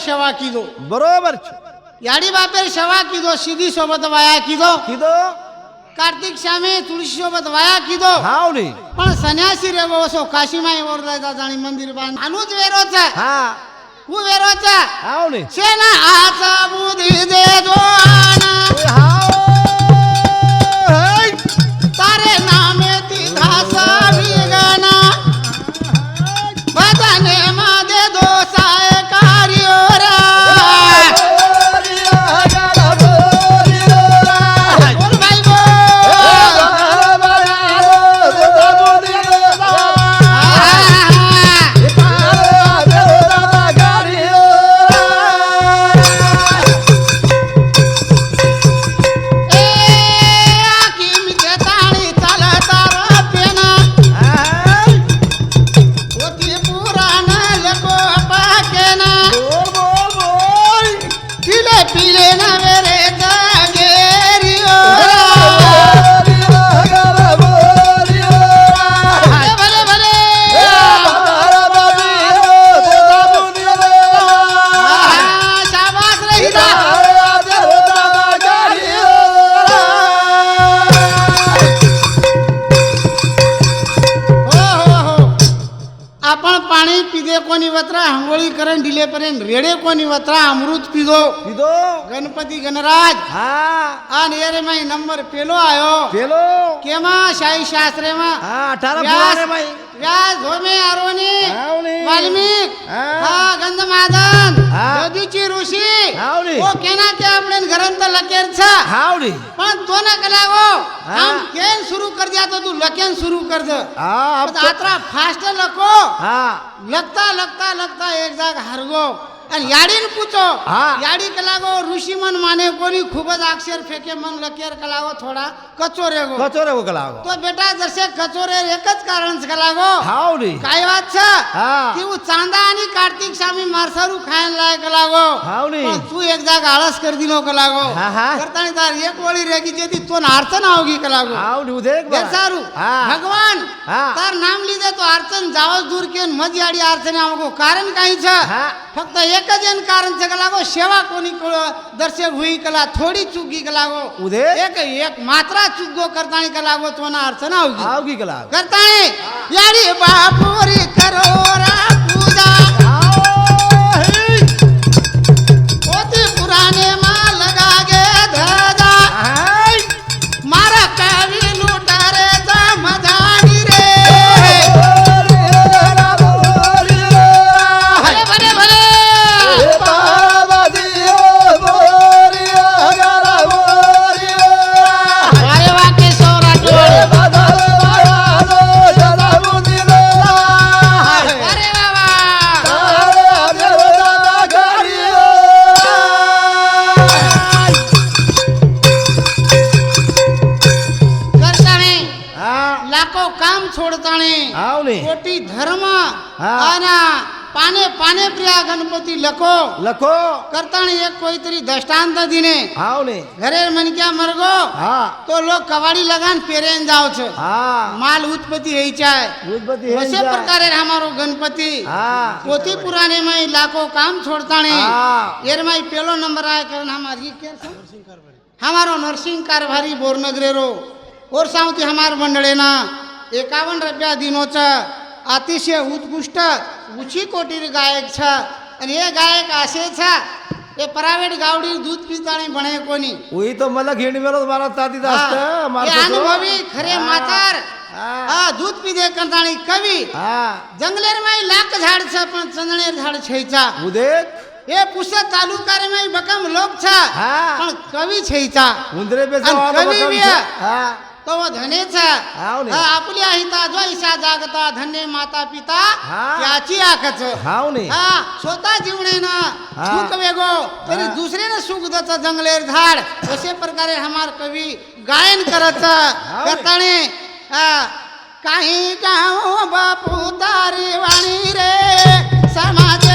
સેવા કીધો બરોબર છે યાડી બાપે સેવા કીધો સીધી સોબત વાયા કીધો કીધો કાર્તિક સામે તુલસી સોબત વાયા કીધો હાવ ની પણ સન્યાસી રેવો છો કાશીમાં એવો રહેતા જાણી મંદિર બાંધ આનું જ વેરો છે હા હું વેરો છે હાવ ની શેના હાથ બુદ્ધિ ಇವತ್ರ ಅಂಗೋಳಿ ಕರೆಂಟ್ ಡಿಲೇ रेडे कोणी वत्रा अमृत ಪಿದೋ ಪಿದೋ गणपती गणराज. हा. आणि अरे माई नंबर पेलो आयो. पेलो. केमा शाही शास्त्रे मा हा अठारा व्यास- माई. व्यास होमे अरोनी वाल्मिक. हा. हा ऋषी. હા. દધીચી ઋષિ આવની. ઓ કેના કે આપણે ગ્રંથ લખેલ છે હાવડી પણ તો ના કલાવો. આમ કેન શરૂ કર દ્યા તો તું લકેન શરૂ કર દે હા તો- આતરા ફાસ્ટ લખો હા લખતા લખતા લખતા એક જાગ હારગો याडीन पूछो याडी के लागो ऋषि मन माने कोणी खूब अक्षर फेके मन लकेर कलागो थोड़ा. कचोरे गो. कचोरे गो लागो. तो बेटा जसे कचोरे एकच कारण के लागो. हाव रे काय बात छ चांदा आणि कार्तिक स्वामी मारसारू खायन लायक लागो. हाव रे तू एक जाग आळस कर दिनो कलागो लागो. तार एक वळी रेगी जेती तो अर्चन आवगी कलागो लागो. हाव रे सारू भगवान तार नाम लीजे तो अर्चन जावस दूर केन मज याडी अर्चन आवगो कारण काही छ फक्त एकच जण कारण सगळं लागो सेवा कोणी दर्शक हुई कला थोडी चुकी का लागो उदे एक एक मात्रा चुको करता का लागो तो ना अर्थ ना होगी कला करता यारी बापूरी करो रा આના પાને પાને પ્રિયા ગણપતિ લખો. લખો. કરતાણ એક કોઈ તરી દષ્ટાંત નથી ને હાવ ને. ઘરે મન ક્યાં મરગો? હા. તો લો કવાડી લગાન પેરેન જાવ છે. હા. માલ ઉત્પત્તિ હઈ જાય. ઉત્પત્તિ હઈ જાય. પ્રકારે અમારો ગણપતિ. હા. પોતી પુરાને માં લાખો કામ છોડતાણે. હા. એરમાં પેલો નંબર આય કે અમાર ઈ કે હમારો નરસિંહ કારભારી બોરનગરેરો ઓર સાઉથી હમાર મંડળેના એકાવન રૂપિયા દિનો છે. अतिशय उत्कृष्ट उची कोटीर गायक छ आणि हे गायक असे छ हे प्रायव्हेट गावडी दूध पिताणी बने कोणी उई तो मला घेणी मेलो मारा ताती हा. जास्त हे मारतो तो. अनुभवी खरे हा. मातार हा. हा दूध पिदे करताणी कवी हा जंगलेर माई लाख झाड छ पण चंदणेर झाड छैचा उदेक એ પુસ્તક તાલુકારે માં બકમ લોક છે હા. પણ કવિ છે ઈચા उंदरे पे आणि जावा तव धनेच. आपली जो ज्वाईशा जागता धन्य माता पिता त्याची आकच हाव नाही स्वतः जीवने ना सुख वेगो तरी दुसरे ना सुख दच जंगलेर झाड असे प्रकारे हमार कवी गायन करत. करताने काही गाव बापू तारी वाणी रे समाज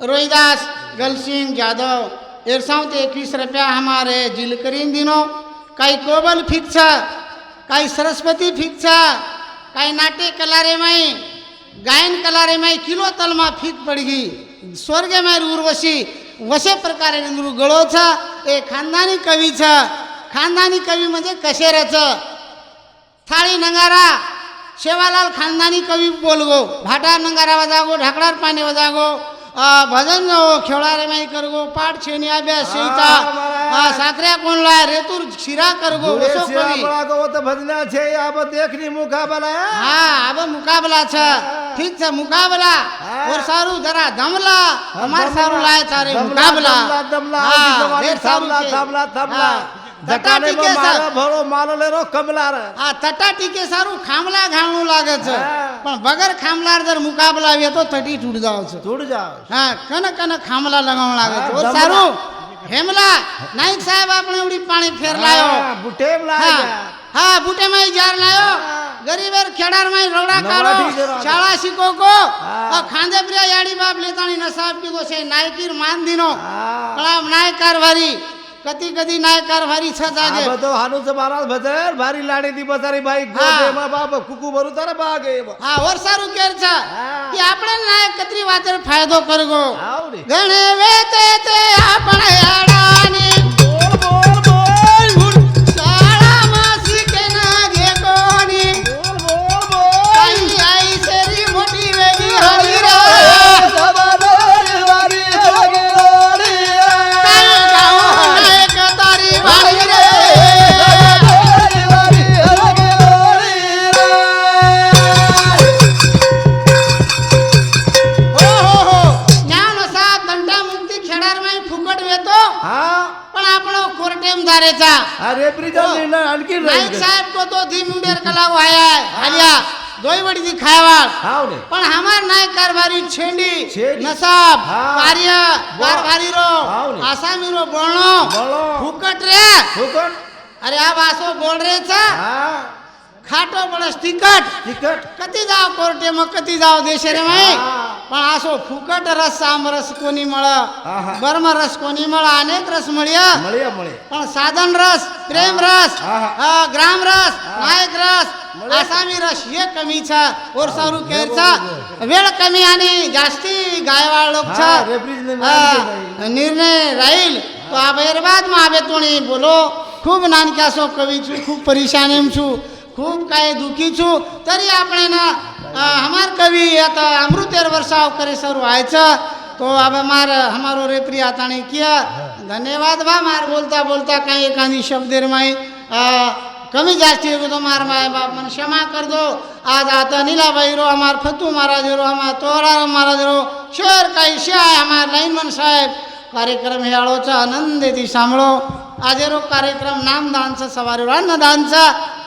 रोहिदास गलसिंह यादव एरसाव ते एकवीस रुपया हमारे जिल करीन दिनो। काही कोबल फिक्स काही सरस्वती फिक्स काही नाट्य कलारे माई गायन कलारे माई किलो तलमा फिक पडगी। स्वर्ग मार उर्वशी वसे प्रकारे निंदरू छ ए खानदानी कवीचं। खानदानी कवी म्हणजे कशेऱ्याचं। थाळी नंगारा सेवालाल खानदानी कवी बोलगो भाटा नंगारावा जागो ढाकडार पाण्यावर जागो भजन खेळारे नाही करगो पाठ छेणी अभ्यास शेता साखऱ्या कोणला रेतूर शिरा करगो उसो कवि. भजना छे अब देखनी मुकाबला. हा अब मुकाबला छ. ठीक छ मुकाबला. और सारू जरा दमला. हमार सारू लाय तारे मुकाबला. दमला दमला दमला दमला દટાટી કે સારું. ભરો માલ લેરો કમલાર. આ તટાટી કે સારું ખામલા ઘાણું લાગે છે. પણ વગર ખામલાર દર મુકાબલા આવે તો તટી તૂટ જાવ છે. તૂટ જાવ હા કને કને ખામલા લગાવવા લાગે છે. સારું. હેમલા નાઈક સાહેબ આપણે ઉડી પાણી ફેર લાયો. બુટે લાયા. હા બુટે માં જાર લાયો. ગરીબર ખેડારમાં રોડા કાઢો. શાળા શીખો કો ખાંદે પ્રિયા યાડી બાપ લેતાણી ને સાહેબ કીધો છે. નાયકીર માંદીનો કળામ નાયકાર વારી. કતી કદી નાયકાર વારી છ જાગે બધો હાનું છે મારા ભજર ભારી લાડી દી બસારી ભાઈ. ગોદે માં બાપ કુકુ ભરું તારે બાગે હા ઓર સારું કેર છે. કે આપણે નાયક કતરી વાતર ફાયદો કરગો ગણે વેતે તે આપણે આડાની. आल्या अरे ब्रिजालीला आणखी नाईक साहेब को दो दिन मुंडेर कलाव आया आल्या दोई बड़ी दी खायवाल हाव ने पण हमार नायक कारभारी छेंडी नसाब कार्य कारभारी रो आसामी रो बोलनो फुकट रे फुकट अरे आप आसो बोल रहे छ हां खाटो म्हणस तिकट तिकट कधी जाव कोर्टे मग? कधी जाव देशे रे माई? पण असो फुकट रस साम रस कोणी मळ? बर्म रस कोणी मळ? अनेक रस मळिया. पण साधन रस प्रेम रस ग्राम रस नायक रस आसामी रस हे कमीचा ओरसारू केरचा वेळ कमी आणि जास्ती गायवाळ लोकचा निर्णय राहील. तो आबेरबाद आबे तोणी बोलो. खूप नानक्या असो कवी छू खूप परेशानी छू खूप काय दुखीचू तरी आपण हमार कवी आता अमृतेर वर्षाव करे सर व्हायचं तो आबा मार हमारो रेपरी आता किया. धन्यवाद बा मार बोलता बोलता काही एखादी शब्द माई. कमी जास्ती येतो तो मार माय बाप मन क्षमा कर आज आता नीला भाई रो हमार फतू महाराज रो हमार तोरा महाराज रो. शेर काही शे आहे हमार लाईन मन साहेब. कार्यक्रम हे आळोचा आनंद येते सांभळो. आजेरो कार्यक्रम नामदानचा सवारी अन्नदानचा